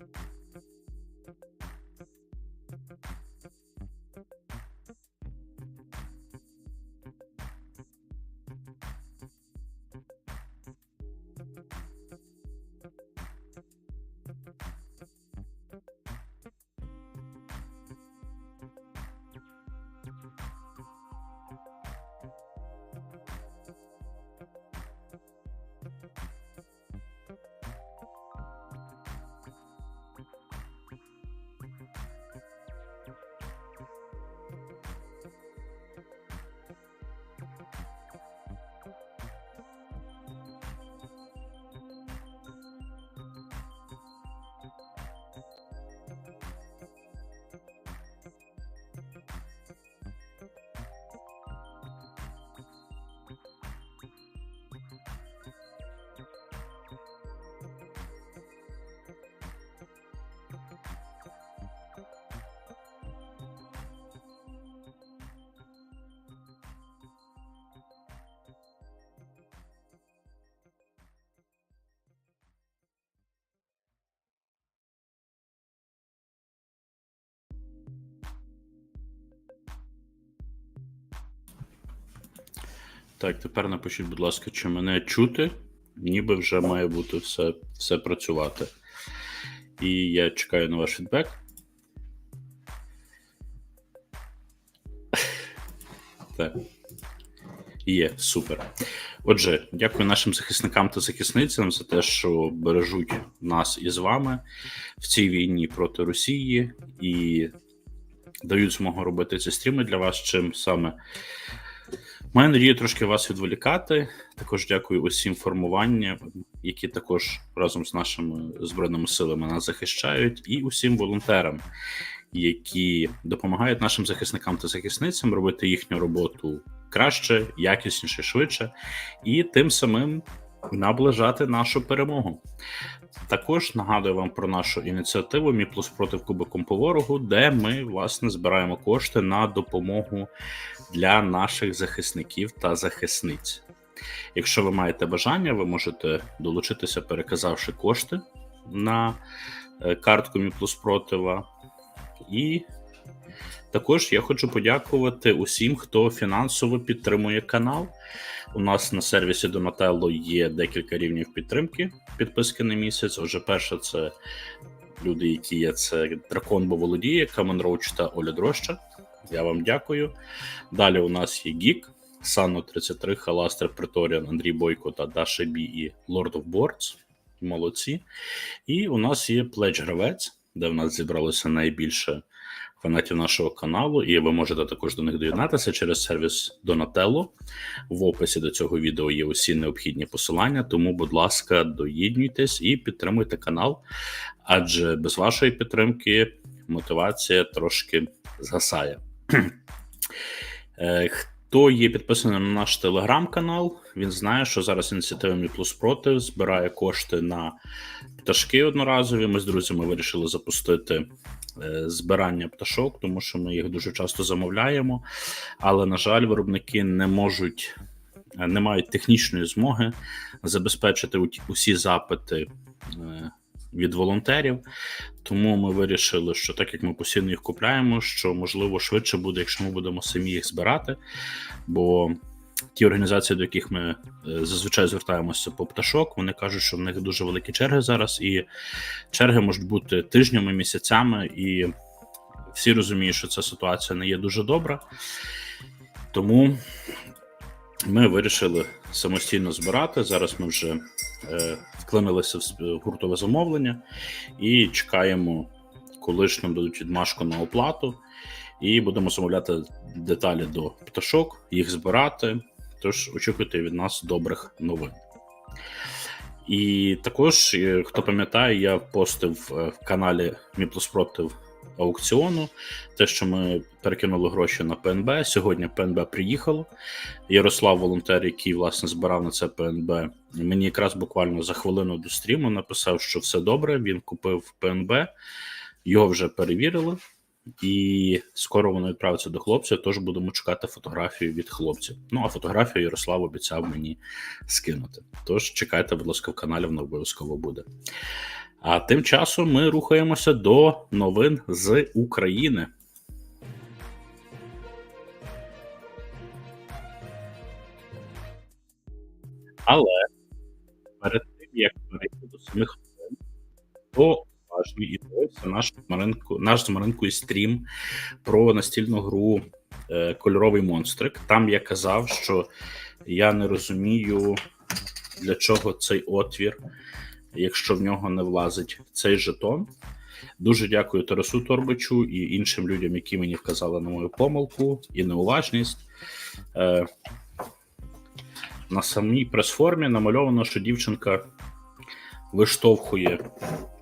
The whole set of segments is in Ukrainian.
thank you. Так, тепер напишіть, будь ласка, чи мене чути, ніби вже має бути все, все працювати. І я чекаю на ваш фідбек. Так. Є, супер. Отже, дякую нашим захисникам та захисницям за те, що бережуть нас із вами в цій війні проти Росії і дають змогу робити ці стріми для вас, чим саме Маю надію трошки вас відволікати. Також дякую усім формуванням, які також разом з нашими збройними силами нас захищають, і усім волонтерам, які допомагають нашим захисникам та захисницям робити їхню роботу краще, якісніше, швидше, і тим самим наближати нашу перемогу. Також нагадую вам про нашу ініціативу Мі плюс проти Кубиком по ворогу, де ми власне збираємо кошти на допомогу для наших захисників та захисниць. Якщо ви маєте бажання, ви можете долучитися, переказавши кошти на е, картку Мі плюс протива. І також я хочу подякувати усім, хто фінансово підтримує канал. У нас на сервісі Donatello є декілька рівнів підтримки, підписки на місяць. Отже, перше, це люди, які є це Дракон бо володіє, Камен Роуч та Оля Дроща. Я вам дякую. Далі у нас є Гік, Санно 33, Халастер, Преторіан, Андрій Бойко та Даша Бі і Lord of Boards. Молодці. І у нас є Плеч Гравець, де в нас зібралося найбільше фанатів нашого каналу, і ви можете також до них доєднатися через сервіс Donatello. В описі до цього відео є усі необхідні посилання, тому, будь ласка, доєднуйтесь і підтримуйте канал, адже без вашої підтримки мотивація трошки згасає. Хто є підписаний на наш телеграм-канал, він знає, що зараз ініціатива Мі Проти збирає кошти на пташки одноразові. Ми з друзями вирішили запустити е, збирання пташок, тому що ми їх дуже часто замовляємо. Але, на жаль, виробники не можуть, е, не мають технічної змоги забезпечити усі запити е, від волонтерів. Тому ми вирішили, що так як ми постійно їх купляємо, що можливо швидше буде, якщо ми будемо самі їх збирати. Бо ті організації, до яких ми е, зазвичай звертаємося по пташок, вони кажуть, що в них дуже великі черги зараз, і черги можуть бути тижнями, місяцями, і всі розуміють, що ця ситуація не є дуже добра. Тому ми вирішили самостійно збирати. Зараз ми вже е, вклинилися в гуртове замовлення і чекаємо, коли ж нам дадуть відмашку на оплату, і будемо замовляти деталі до пташок, їх збирати. Тож очікуйте від нас добрих новин. І також, е, хто пам'ятає, я постив е, в каналі Мі Плюс Против аукціону. Те, що ми перекинули гроші на ПНБ. Сьогодні ПНБ приїхало. Ярослав, волонтер, який власне збирав на це ПНБ, мені якраз буквально за хвилину до стріму написав, що все добре. Він купив ПНБ, його вже перевірили, і скоро воно відправиться до хлопця. Тож будемо чекати фотографію від хлопців. Ну а фотографію Ярослав обіцяв мені скинути. Тож чекайте, будь ласка, в каналі воно обов'язково буде. А тим часом ми рухаємося до новин з України. Але перед тим як перейти до самих новин, то важливий і дивився наш Маринку, наш з Маринкою стрім про настільну гру е, Кольоровий монстрик. Там я казав, що я не розумію, для чого цей отвір, якщо в нього не влазить цей жетон. Дуже дякую Тарасу Торбичу і іншим людям, які мені вказали на мою помилку і неуважність. Е, на самій прес-формі намальовано, що дівчинка виштовхує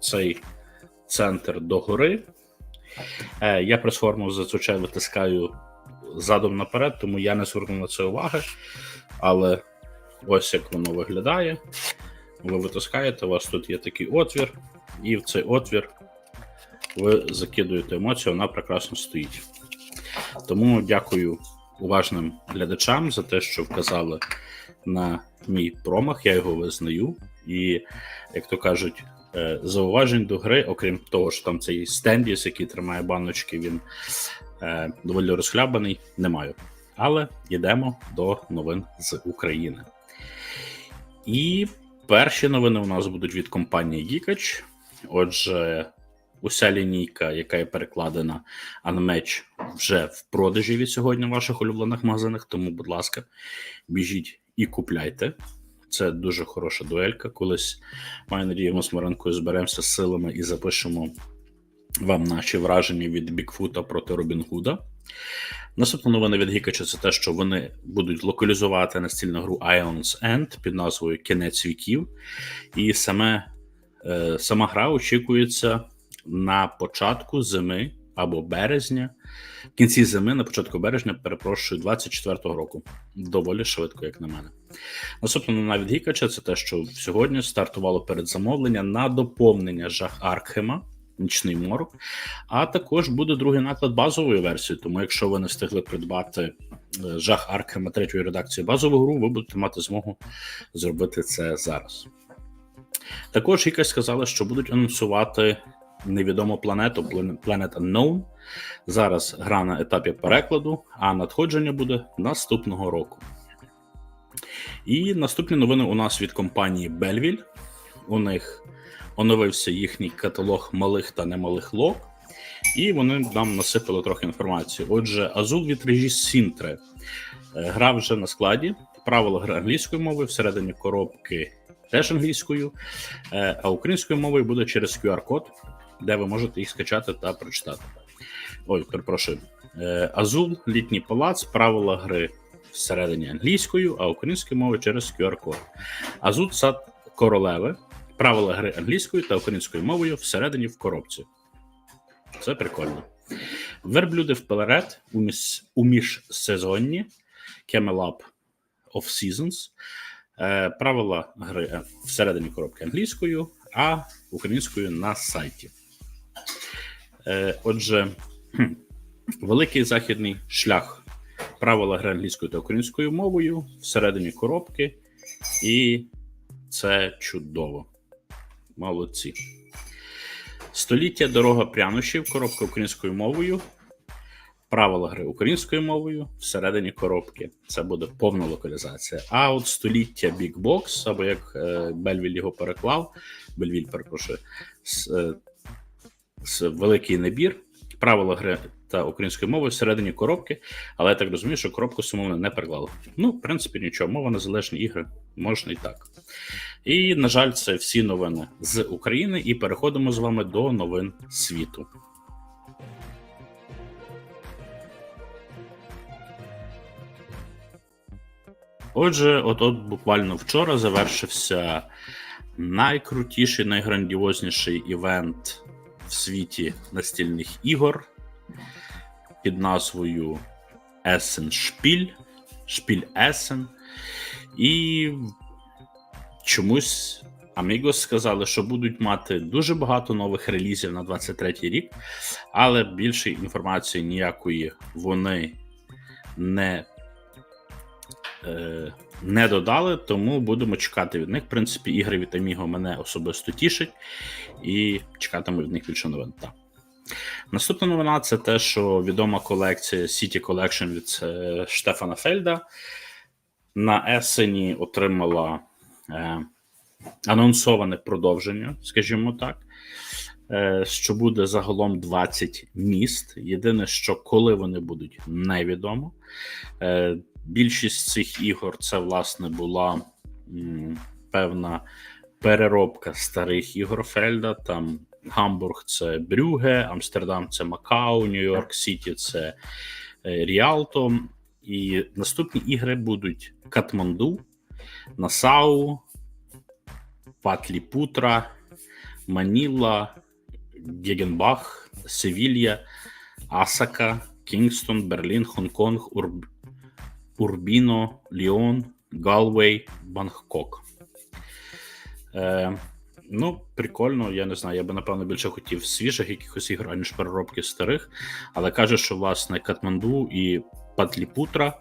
цей центр догори. Е, я прес-форму зазвичай витискаю задом наперед, тому я не звернув на це уваги. Але ось як воно виглядає. Ви витискаєте, у вас тут є такий отвір, і в цей отвір ви закидуєте емоцію, вона прекрасно стоїть. Тому дякую уважним глядачам за те, що вказали на мій промах, я його визнаю. І, як то кажуть, е, зауважень до гри, окрім того, що там цей стендіс, який тримає баночки, він е, доволі розхлябаний, не маю. Але йдемо до новин з України. І перші новини у нас будуть від компанії Гікач. Отже, уся лінійка, яка є перекладена Unmatch, вже в продажі від сьогодні в ваших улюблених магазинах. Тому, будь ласка, біжіть і купляйте. Це дуже хороша дуелька. Колись маю надію, ми з Маринкою зберемося з силами і запишемо вам наші враження від Бікфута проти Робінгуда. Наступна новина від Гікача це те, що вони будуть локалізувати настільну гру Ions End під назвою Кінець віків. І саме, е, сама гра очікується на початку зими або березня. В кінці зими, на початку березня, перепрошую, 24-го року. Доволі швидко, як на мене. Наступна новина від Гікача це те, що сьогодні стартувало передзамовлення на доповнення жах Аркхема. Нічний морок, а також буде другий наклад базової версії. Тому, якщо ви не встигли придбати е, жах Аркхема третьої редакції базову гру, ви будете мати змогу зробити це зараз. Також якось сказали, що будуть анонсувати невідому планету Planet Unknown. Зараз гра на етапі перекладу, а надходження буде наступного року. І наступні новини у нас від компанії Belleville. У них оновився їхній каталог малих та немалих лог, і вони нам насипали трохи інформації. Отже, Азул Regis Сінтре гра вже на складі. Правила гри англійською мовою, всередині коробки теж англійською, е, а українською мовою буде через QR-код, де ви можете їх скачати та прочитати. Ой, перепрошую. Е, Азул, літній палац, правила гри всередині англійською, а українською мовою через QR-код. Азул сад королеви, правила гри англійською та українською мовою всередині в коробці. Це прикольно. Верблюди вперед у, міс... у міжсезонні Camel Up of Seasons. Е, правила гри всередині коробки англійською, а українською на сайті. Е, отже, хм, великий західний шлях. Правила гри англійською та українською мовою всередині коробки, і це чудово. Молодці. Століття дорога прянощів, коробка українською мовою. Правила гри українською мовою всередині коробки. Це буде повна локалізація. А от століття Box, або як е, Бельвіль його переклав, Бельвіль, перепрошую, е, великий набір. Правила гри та українською мовою всередині коробки, але я так розумію, що коробку сумовно не переклали. Ну, в принципі, нічого, мова незалежні ігри, можна і так. І, на жаль, це всі новини з України, і переходимо з вами до новин світу. Отже, от от буквально вчора завершився найкрутіший, найграндіозніший івент в світі настільних ігор під назвою Essen Spiel, Spiel Essen. І чомусь Amigos сказали, що будуть мати дуже багато нових релізів на 23-й рік, але більше інформації ніякої вони не е, не додали, тому будемо чекати від них. В принципі, ігри від Amigo мене особисто тішать, і чекатиму від них більше новин. Так. Наступна новина це те, що відома колекція City Collection від е, Штефана Фельда на Есені отримала анонсоване продовження, скажімо так, е, що буде загалом 20 міст. Єдине, що коли вони будуть, невідомо. Е, Більшість цих ігор це, власне, була певна переробка старих ігор Фельда. Там Гамбург це Брюге, Амстердам це Макао, Нью-Йорк Сіті це е, Ріалто. І наступні ігри будуть Катманду, Насау, Патліпутра, Маніла, Гегенбах, Севілья, Асака, Кінгстон, Берлін, Хонконг, Урб... Урбіно, Ліон, Галвей, Бангкок. Е, ну, прикольно, я не знаю. Я би, напевно, більше хотів свіжих якихось ігор, аніж переробки старих. Але каже, що власне Катманду і Патліпутра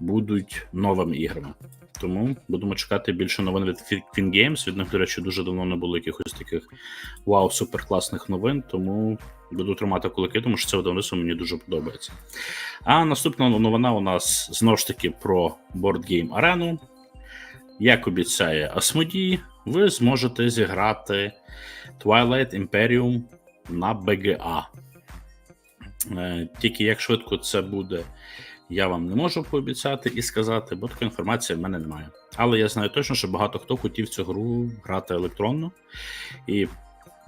будуть новими іграми. Тому будемо чекати більше новин від Queen Games. Від них, до речі, дуже давно не було якихось таких вау, суперкласних новин. Тому буду тримати кулаки, тому що це видавництво мені дуже подобається. А наступна новина у нас знову ж таки про Board Game Arena. Як обіцяє Asmodee, ви зможете зіграти Twilight Imperium на BGA. Е, Тільки як швидко це буде, я вам не можу пообіцяти і сказати, бо такої інформації в мене немає. Але я знаю точно, що багато хто хотів цю гру грати електронно, і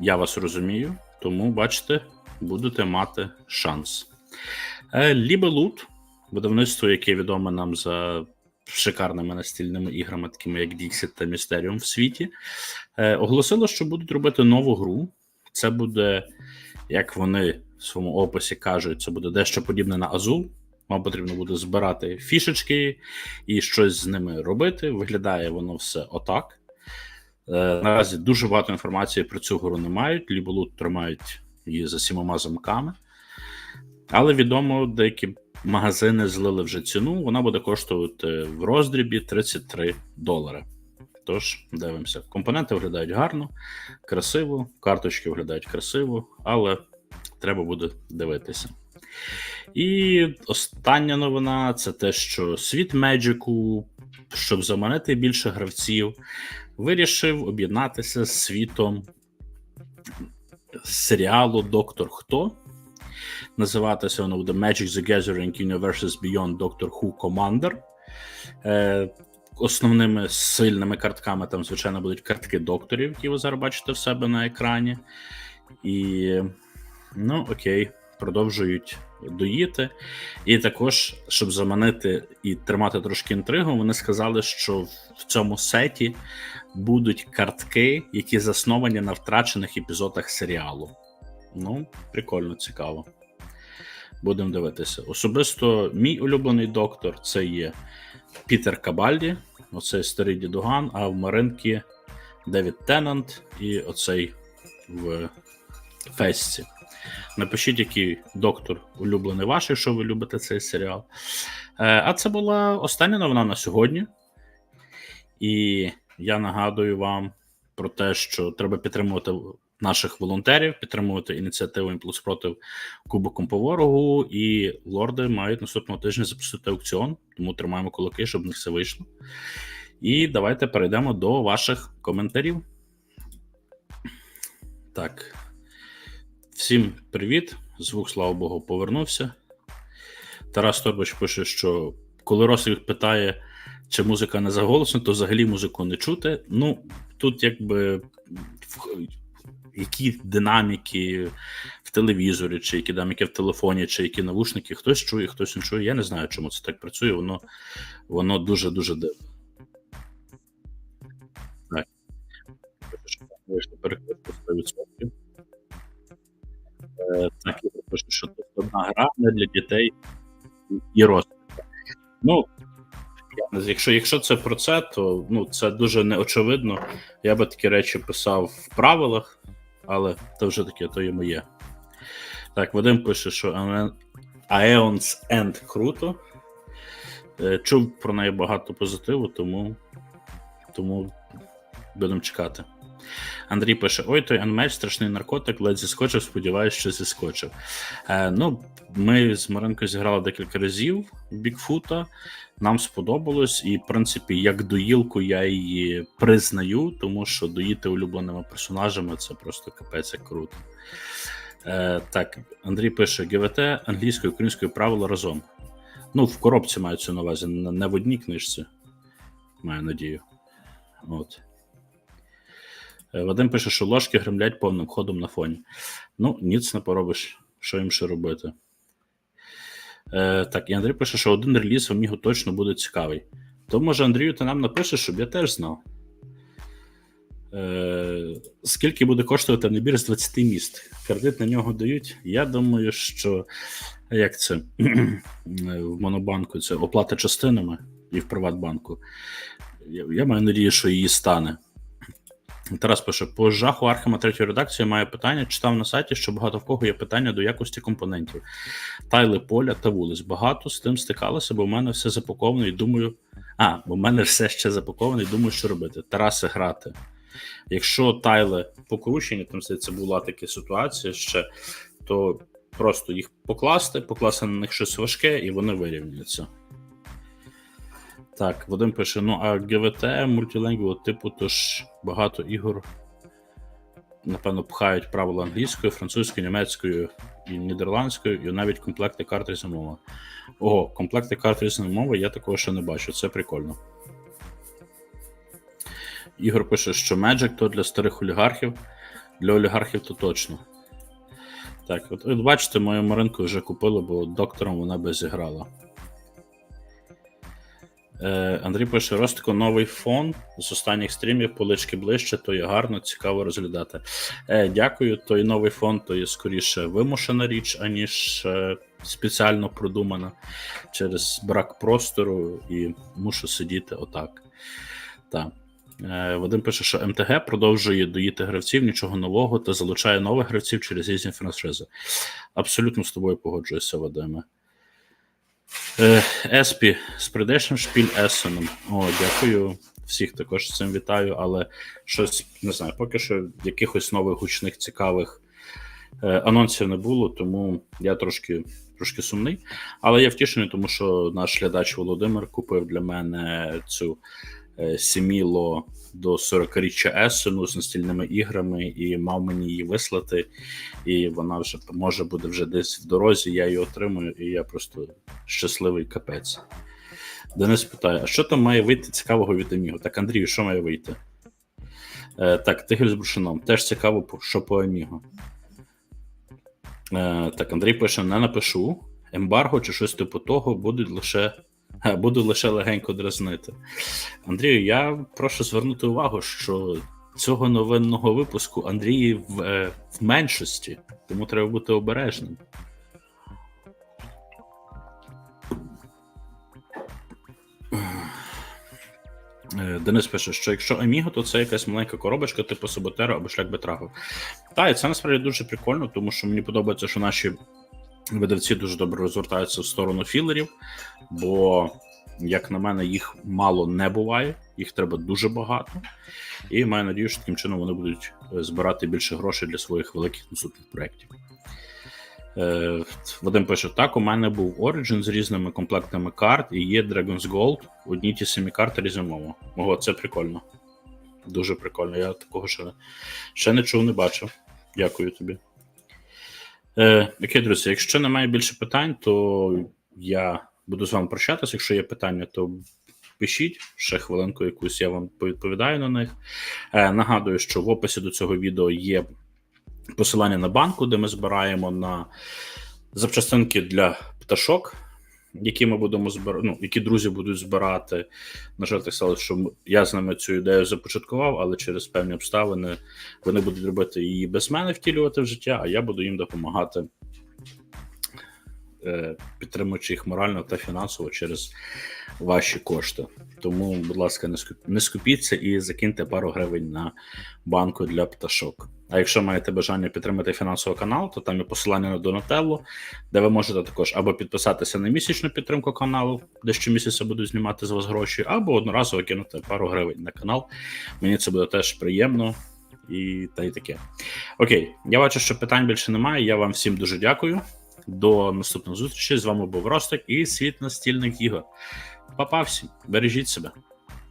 я вас розумію, тому бачите, будете мати шанс. Е, Libellut, видавництво, яке відоме нам за шикарними настільними іграми, такими як Dixit та Mysterium в світі, е, оголосило, що будуть робити нову гру. Це буде, як вони в своєму описі кажуть, це буде дещо подібне на Азул. Вам потрібно буде збирати фішечки і щось з ними робити. Виглядає воно все отак. Е, наразі дуже багато інформації про цю гру не мають. Ліболут тримають її за сімома замками. Але відомо, деякі магазини злили вже ціну. Вона буде коштувати в роздрібі 33 долари. Тож, дивимося. Компоненти виглядають гарно, красиво, карточки виглядають красиво, але треба буде дивитися. І остання новина це те, що світ Меджику, щоб заманити більше гравців, вирішив об'єднатися з світом серіалу Доктор Хто. Називатися воно буде Magic the Gathering Universes Beyond Doctor Who Commander. Е, Основними сильними картками там, звичайно, будуть картки докторів, які ви зараз бачите в себе на екрані. І, ну, окей, продовжують доїти. І також, щоб заманити і тримати трошки інтригу, вони сказали, що в цьому сеті будуть картки, які засновані на втрачених епізодах серіалу. Ну, прикольно, цікаво. Будемо дивитися. Особисто мій улюблений доктор це є Пітер Кабальді, оцей старий дідуган, а в Маринки Девід Теннант і оцей в Фесті. Напишіть, який доктор улюблений ваш, якщо ви любите цей серіал. Е, А це була остання новина на сьогодні. І я нагадую вам про те, що треба підтримувати наших волонтерів, підтримувати ініціативу «Імпульс проти Кубоком по ворогу. І лорди мають наступного тижня запустити аукціон, тому тримаємо кулаки, щоб в них все вийшло. І давайте перейдемо до ваших коментарів. Так. Всім привіт. Звук, слава Богу, повернувся. Тарас Торбач пише, що коли Росик питає, чи музика не заголосна, то взагалі музику не чути. Ну, тут якби які динаміки в телевізорі, чи які динаміки в телефоні, чи які навушники, хтось чує, хтось не чує. Я не знаю, чому це так працює. Воно воно дуже-дуже дивно. Так. Вийшло 100%. Так, я пишу, що це одна гра не для дітей і розвитку. Ну, якщо, якщо це про це, то ну, це дуже неочевидно. Я би такі речі писав в правилах, але то вже таке, то є моє. Так, Вадим пише, що Aeon's End круто. Е, Чув про неї багато позитиву, тому, тому будемо чекати. Андрій пише: Ой, той анмеч, страшний наркотик, ледь зіскочив, сподіваюся, що зіскочив. Е, ну, Ми з Маринкою зіграли декілька разів Бікфута. Нам сподобалось, і, в принципі, як доїлку я її признаю, тому що доїти улюбленими персонажами це просто капець як круто. Е, Так, Андрій пише: ГВТ англійською українською правила разом. Ну, в коробці цю на увазі, не в одній книжці. Маю надію. От. Е, Вадим пише, що ложки гремлять повним ходом на фоні. Ну, ніц не поробиш, що їм ще робити. Е, Так, і Андрій пише, що один реліз в Амігу точно буде цікавий. То може Андрію ти нам напише, щоб я теж знав. Е, Скільки буде коштувати набір з 20 міст? Кредит на нього дають. Я думаю, що як це в Монобанку це оплата частинами і в Приватбанку. Я, я маю надію, що її стане. Тарас пише: по жаху Архема третьої редакції має питання. Читав на сайті, що багато в кого є питання до якості компонентів. Тайли поля та вулиць. Багато з тим стикалося, бо в мене все запаковано і думаю, А, бо в мене все ще запакований, думаю, що робити. Тараси грати. Якщо тайли покручені, там здається, була така ситуація ще, то просто їх покласти, покласти на них щось важке, і вони вирівняються. Так, Вадим пише: ну а ГВТ мультилингвал, типу, то ж багато ігор, напевно, пхають правила англійською, французькою, німецькою і нідерландською, і навіть комплекти карт різної мови. Ого, комплекти карт різної мови я такого ще не бачу, це прикольно. Ігор пише, що Magic то для старих олігархів, для олігархів то точно. Так, от, от бачите, мою Маринку вже купили, бо доктором вона би зіграла. Е, Андрій пише: Ростико, новий фон з останніх стрімів, полички ближче, то є гарно, цікаво розглядати. Е, дякую. Той новий фон то є скоріше вимушена річ, аніж е, спеціально продумана через брак простору і мушу сидіти отак. Так. Е, Вадим пише, що МТГ продовжує доїти гравців, нічого нового та залучає нових гравців через різні франшизи. Абсолютно з тобою погоджуюся, Вадиме. Е, Еспі з прийдешнім шпіль Есеном. О, дякую. Всіх також з цим вітаю, але щось не знаю, поки що якихось нових гучних цікавих е, анонсів не було, тому я трошки, трошки сумний. Але я втішений, тому що наш глядач Володимир купив для мене цю Сіміло до 40-річчя Есену з настільними іграми і мав мені її вислати. І вона вже може буде вже десь в дорозі. Я її отримую, і я просто щасливий капець. Денис питає: а що там має вийти цікавого від Аміго? Так, Андрію, що має вийти? Е, так, Тигель з Брушином. Теж цікаво, що по Аміго. Е, так, Андрій пише: не напишу. Ембарго чи щось типу того будуть лише. Буду лише легенько дразнити. Андрію, я прошу звернути увагу, що цього новинного випуску Андрій в, е, в меншості, тому треба бути обережним. Е, Денис пише, що якщо Аміго, то це якась маленька коробочка, типу Саботера або шлях би трахав. Так, і це насправді дуже прикольно, тому що мені подобається, що наші видавці дуже добре розвертаються в сторону філерів, бо, як на мене, їх мало не буває, їх треба дуже багато. І маю надію, що таким чином вони будуть е, збирати більше грошей для своїх великих наступних проєктів. Е, Вадим пише: так, у мене був Origin з різними комплектами карт, і є Dragon's Gold, одні ті самі карти різномово. Ого, це прикольно. Дуже прикольно. Я такого ще, ще не чув, не бачив. Дякую тобі. Е, Окей, друзі, якщо немає більше питань, то я буду з вами прощатися. Якщо є питання, то пишіть ще хвилинку якусь, я вам повідповідаю на них. Е, нагадую, що в описі до цього відео є посилання на банку, де ми збираємо на запчастинки для пташок, які ми будемо збирати, ну, які друзі будуть збирати. На жаль, так сталося, що я з ними цю ідею започаткував, але через певні обставини вони будуть робити її без мене, втілювати в життя, а я буду їм допомагати, е, підтримуючи їх морально та фінансово через ваші кошти. Тому, будь ласка, не скуп- не скупіться і закиньте пару гривень на банку для пташок. А якщо маєте бажання підтримати фінансово канал, то там є посилання на Донателло, де ви можете також або підписатися на місячну підтримку каналу, де щомісяця буду знімати з вас гроші, або одноразово кинути пару гривень на канал. Мені це буде теж приємно і та й таке. Окей, я бачу, що питань більше немає. Я вам всім дуже дякую. До наступних зустрічей. З вами був Ростик і світ настільних ігор. Па-па бережіть себе.